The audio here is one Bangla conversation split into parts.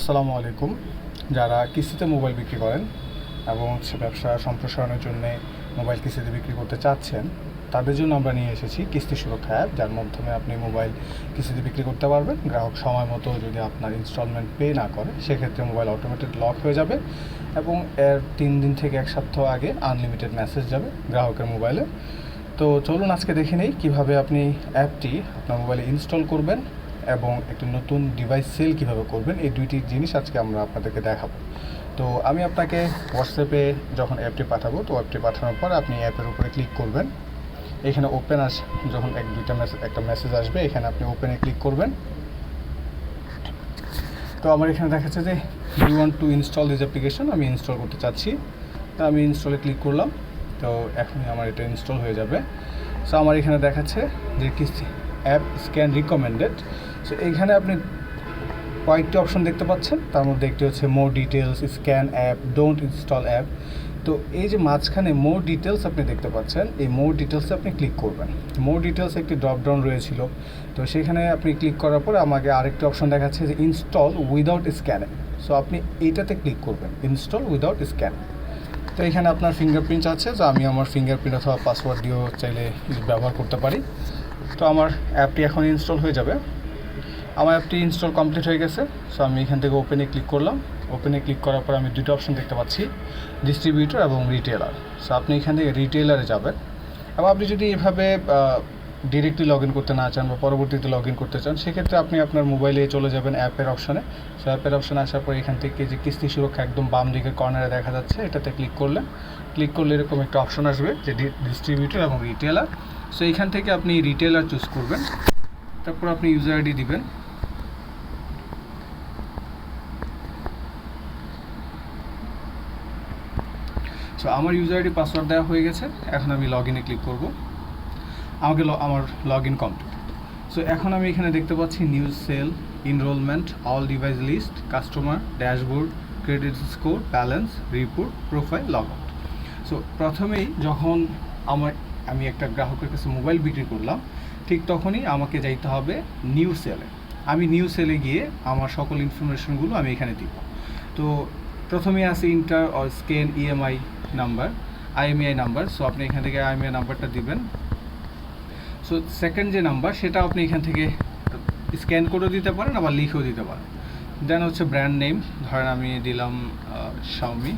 আসসালামু আলাইকুম। যারা কিস্তিতে মোবাইল বিক্রি করেন এবং হচ্ছে ব্যবসা সম্প্রসারণের জন্য মোবাইল কিস্তিতে বিক্রি করতে চাচ্ছেন, তাদের জন্য আমরা নিয়ে এসেছি কিস্তি সুরক্ষা অ্যাপ, যার মাধ্যমে আপনি মোবাইল কিস্তিতে বিক্রি করতে পারবেন। গ্রাহক সময় মতো যদি আপনার ইনস্টলমেন্ট পে না করে, সেক্ষেত্রে মোবাইল অটোমেটিক লক হয়ে যাবে এবং এর তিন দিন থেকে এক সপ্তাহ আগে আনলিমিটেড মেসেজ যাবে গ্রাহকের মোবাইলে। তো চলুন আজকে দেখে নেই কীভাবে আপনি অ্যাপটি আপনার মোবাইলে ইনস্টল করবেন। এবং একটি নতুন ডিভাইস সেল কীভাবে করবেন, এই দুইটি জিনিস আজকে আমরা আপনাদেরকে দেখাবো। তো আমি আপনাকে হোয়াটসঅ্যাপে যখন অ্যাপটি পাঠাবো, তো অ্যাপটি পাঠানোর পর আপনি অ্যাপের উপরে ক্লিক করবেন। এখানে ওপেন আস, যখন এক, দুইটা মেসেজ একটা মেসেজ আসবে, এখানে আপনি ওপেনে ক্লিক করবেন। তো আমার এখানে দেখাচ্ছে যে you want to install this application আমি ইনস্টল করতে চাচ্ছি। তো আমি ইনস্টলে ক্লিক করলাম, তো এখনই আমার এটা ইনস্টল হয়ে যাবে। সো আমার এখানে দেখাচ্ছে যে কিস্তি অ্যাপ স্ক্যান রিকমেন্ডেড। সো এইখানে আপনি কয়েকটি অপশন দেখতে পাচ্ছেন। তার মধ্যে একটি হচ্ছে more details scan app don't install app তো এই যে মাঝখানে মোর ডিটেলস আপনি দেখতে পাচ্ছেন, এই মোর ডিটেলসে আপনি ক্লিক করবেন। মোর ডিটেলস একটি ড্রপডাউন রয়েছিল। তো সেখানে আপনি ক্লিক করার পর আমাকে আরেকটি অপশন দেখাচ্ছে যে ইনস্টল উইদাউট স্ক্যানে সো আপনি এইটাতে ক্লিক করবেন ইনস্টল উইদাউট স্ক্যান তো এখানে আপনার ফিঙ্গারপ্রিন্ট আছে। তো আমি আমার ফিঙ্গারপ্রিন্ট অথবা পাসওয়ার্ড দিয়েও চাইলে ব্যবহার করতে পারি। তো আমার অ্যাপটি এখন ইনস্টল হয়ে যাবে। আমার অ্যাপটি ইনস্টল কমপ্লিট হয়ে গেছে সো আমি এখান থেকে ওপেনে ক্লিক করলাম। ওপেনে ক্লিক করার পর আমি দুটো অপশন দেখতে পাচ্ছি ডিস্ট্রিবিউটর এবং রিটেলার সো আপনি এখান থেকে রিটেলারে যাবেন। এবং আপনি যদি এভাবে ডিরেক্টলি লগ ইন করতে না চান বা পরবর্তীতে লগ ইন করতে চান, সেক্ষেত্রে আপনি আপনার মোবাইলে চলে যাবেন অ্যাপের অপশনে সো অ্যাপের অপশনে আসার পর এখান থেকে যে কিস্তি সুরক্ষা একদম বাম দিকের কর্নারে দেখা যাচ্ছে, এটাতে ক্লিক করলে ক্লিক করলে এরকম একটা অপশন আসবে যে ডিস্ট্রিবিউটর এবং রিটেলার সো এইখান থেকে আপনি রিটেলার চুজ করবেন। তারপর আপনি ইউজার আইডি দিবেন। সো আমার ইউজার আইডি পাসওয়ার্ড দেওয়া হয়ে গেছে। এখন আমি লগ ইনে ক্লিক করব। আমাকে আমার লগ ইন কমপ্লিট সো এখন আমি এখানে দেখতে পাচ্ছি new sale enrolment all device list customer dashboard credit score balance report profile log out so প্রথমেই যখন আমার আমি একটা গ্রাহকের কাছে মোবাইল বিক্রি করলাম, ঠিক তখনই আমাকে যাইতে হবে নিউ সেলে। আমি নিউ সেলে গিয়ে আমার সকল ইনফরমেশনগুলো আমি এখানে দিব। তো প্রথমে আছে enter scan EMI number IMEI number so আপনি এখান থেকে আইএমআই নাম্বারটা দিবেন। সো সেকেন্ড যে নাম্বার সেটা আপনি এখান থেকে স্ক্যান করেও দিতে পারেন, আবার লিখেও দিতে পারেন। দেন হচ্ছে ব্র্যান্ড নেম ধরেন আমি দিলাম শাওমি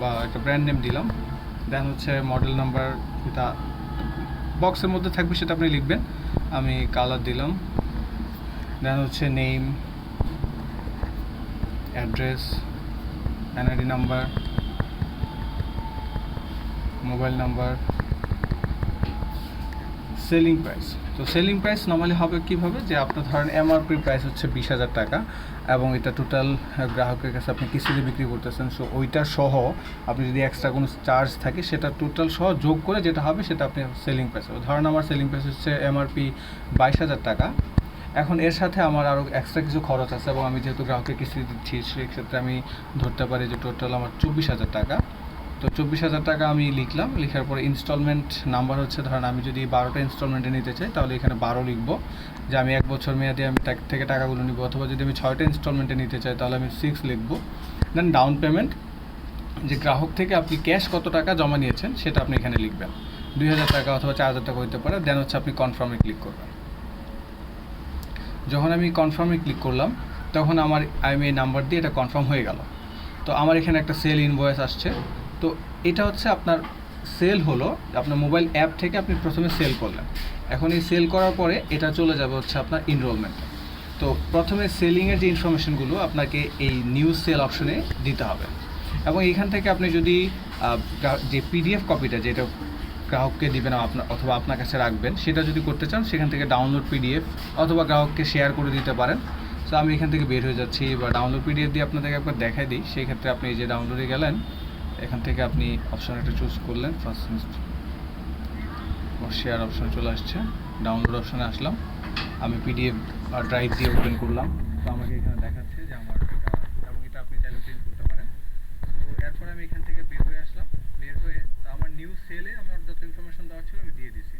বা একটা ব্র্যান্ড নেম দিলাম। দেন হচ্ছে মডেল নাম্বার যেটা বক্সের মধ্যে থাকবে সেটা আপনি লিখবেন। আমি কালার দিলাম। দেন হচ্ছে name address NID number mobile number selling price তো সেলিং প্রাইস নর্মালি হবে কীভাবে? যে আপনার ধরেন এমআরপি প্রাইস হচ্ছে বিশ হাজার টাকা এবং এটা টোটাল গ্রাহকের কাছে আপনি কিস্তিতে বিক্রি করতেছেন। সো ওইটা সহ আপনি যদি এক্সট্রা কোনো চার্জ থাকে, সেটা টোটাল সহ যোগ করে যেটা হবে, সেটা আপনি সেলিং প্রাইস ধরেন আমার সেলিং প্রাইস হচ্ছে এমআরপি বাইশ হাজার টাকা। এখন এর সাথে আমার আরও এক্সট্রা কিছু খরচ আছে এবং আমি যেহেতু গ্রাহকের কিস্তি দিচ্ছি, সেক্ষেত্রে আমি ধরতে পারি যে টোটাল আমার চব্বিশ হাজার টাকা। তো চব্বিশ হাজার টাকা আমি লিখলাম। লেখার পরে ইনস্টলমেন্ট নাম্বার হচ্ছে, ধরেন আমি যদি বারোটা ইনস্টলমেন্টে নিতে চাই, তাহলে এখানে বারো লিখব। যে আমি এক বছর মেয়াদে আমি থেকে টাকাগুলো নিব, অথবা যদি আমি ছয়টা ইনস্টলমেন্টে নিতে চাই, তাহলে আমি সিক্স লিখব। দেন ডাউন পেমেন্ট যে গ্রাহক থেকে আপনি ক্যাশ কত টাকা জমা নিয়েছেন, সেটা আপনি এখানে লিখবেন। দুই হাজার টাকা অথবা চার হাজার টাকা হতে পারে দেন হচ্ছে আপনি কনফার্মে ক্লিক করবেন। যখন আমি কনফার্মে ক্লিক করলাম, তখন আমার আইএমএ নাম্বার দিয়ে এটা কনফার্ম হয়ে গেল। তো আমার এখানে একটা সেল ইনভয়েস আসছে। তো এটা হচ্ছে আপনার সেল হলো, আপনার মোবাইল অ্যাপ থেকে আপনি প্রথমে সেল করলেন। এখন এই সেল করার পরে এটা চলে যাবে হচ্ছে আপনার ইনরোলমেন্ট তো প্রথমে সেলিংয়ের যে ইনফরমেশনগুলো আপনাকে এই নিউজ সেল অপশনে দিতে হবে। এবং এখান থেকে আপনি যদি যে পিডিএফ কপিটা যেটা গ্রাহককে দিবেন আপনার, অথবা আপনার কাছে রাখবেন, সেটা যদি করতে চান, সেখান থেকে ডাউনলোড পিডিএফ অথবা গ্রাহককে শেয়ার করে দিতে পারেন। সো আমি এখান থেকে বের হয়ে যাচ্ছি বা ডাউনলোড পিডিএফ দিয়ে আপনাদেরকে একবার দেখাই দিই। সেই ক্ষেত্রে আপনি যে ডাউনলোডে গেলেন এখান থেকে আপনি অপশান একটা চুজ করলেন ফার্স্ট শেয়ার অপশন চলে আসছে ডাউনলোড অপশানে আসলাম। আমি পিডিএফ ড্রাইভ দিয়ে ওপেন করলাম। তো আমাকে এখানে দেখাচ্ছে যে আমার এবং এটা আপনি চাইলে প্রিন্ট করতে পারেন। তো এরপরে আমি এখান থেকে বের হয়ে আসলাম। বের হয়ে তো আমার নিউ সেলে আমার যত ইনফরমেশন দেওয়া ছিল আমি দিয়ে দিছি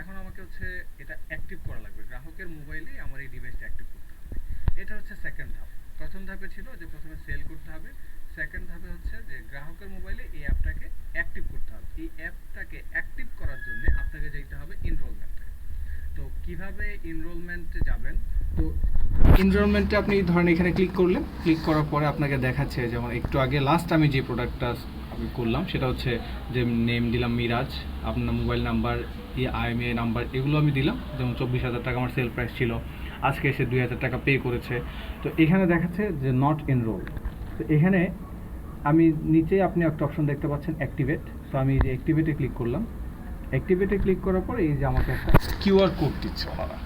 এখন আমাকে হচ্ছে এটা অ্যাক্টিভ করা লাগবে। গ্রাহকের মোবাইলে আমার এই ডিভাইসটা অ্যাক্টিভ করতে হবে। এটা হচ্ছে সেকেন্ড ধাপ। প্রথম ধাপে ছিল যে প্রথমে সেল করতে হবে। সেকেন্ড ধাপে হচ্ছে যে গ্রাহকের মোবাইলে এই অ্যাপটাকে অ্যাক্টিভ করতে হবে এই অ্যাপটাকে অ্যাক্টিভ করার জন্য আপনাকে যেতে হবে এনরোলমেন্টে তো কীভাবে এনরোলমেন্টে যাবেন। তো এনরোলমেন্টে আপনি ধরেন এখানে ক্লিক করলেন ক্লিক করার পরে আপনাকে দেখাচ্ছে যেমন একটু আগে লাস্ট আমি যে প্রোডাক্টটা আমি করলাম সেটা হচ্ছে যে নেম দিলাম মিরাজ আপনার মোবাইল নাম্বার ই আইএমএ নাম্বার এগুলো আমি দিলাম। যেমন চব্বিশ হাজার টাকা আমার সেল প্রাইস ছিল আজকে এসে দুই হাজার টাকা পে করেছে। তো এখানে দেখাচ্ছে যে নট এনরোল তো এখানে আমি নিচে আপনি একটা অপশন দেখতে পাচ্ছেন অ্যাক্টিভেট তো আমি এই যে অ্যাক্টিভেটে ক্লিক করলাম। অ্যাক্টিভেটে ক্লিক করার পরে এই যে আমাকে একটা কিউআর কোড দিচ্ছে ওনারা।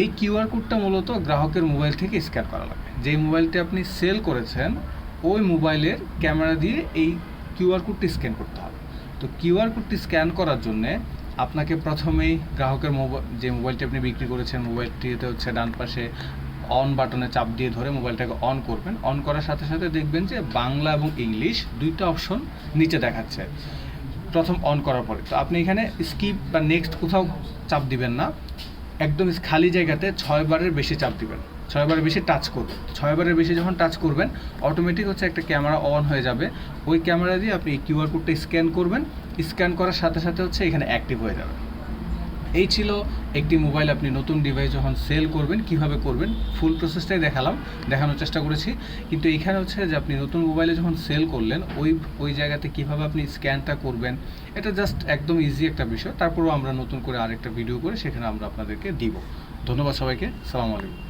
এই কিউআর কোডটা মূলত গ্রাহকের মোবাইল থেকে স্ক্যান করা লাগবে যেই মোবাইলটি আপনি সেল করেছেন, ওই মোবাইলের ক্যামেরা দিয়ে এই কিউআর কোডটি স্ক্যান করতে হবে। তো কিউআর কোডটি স্ক্যান করার জন্যে আপনাকে প্রথমেই গ্রাহকের মোবাইল যে মোবাইলটি আপনি বিক্রি করেছেন, মোবাইলটিতে হচ্ছে ডান পাশে অন বাটনে চাপ দিয়ে ধরে মোবাইলটাকে অন করবেন। অন করার সাথে সাথে দেখবেন যে বাংলা এবং ইংলিশ দুইটা অপশন নিচে দেখাচ্ছে। প্রথম অন করার পরে। তো আপনি এখানে স্কিপ বা নেক্সট কোথাও চাপ দিবেন না। একদম খালি জায়গাতে ছয়বারের বেশি চাপ দিবেন। ছয়বারের বেশি টাচ করবেন। ছয়বারের বেশি যখন টাচ করবেন অটোমেটিক হচ্ছে একটা ক্যামেরা অন হয়ে যাবে। ওই ক্যামেরা দিয়ে আপনি কিউআর কোডটা স্ক্যান করবেন। স্ক্যান করার সাথে সাথে হচ্ছে এখানে অ্যাক্টিভ হয়ে যাবে। এই ছিল একটি মোবাইল আপনি নতুন ডিভাইস যখন সেল করবেন, কীভাবে করবেন ফুল প্রসেসটাই দেখালাম, দেখানোর চেষ্টা করেছি। কিন্তু এখানে হচ্ছে যে আপনি নতুন মোবাইলে যখন সেল করলেন, ওই ওই জায়গাতে কীভাবে আপনি স্ক্যানটা করবেন, এটা জাস্ট একদম ইজি একটা বিষয়। তারপরেও আমরা নতুন করে আরেকটা ভিডিও করে সেখানে আমরা আপনাদেরকে দিব। ধন্যবাদ সবাইকে। সালাম আলাইকুম।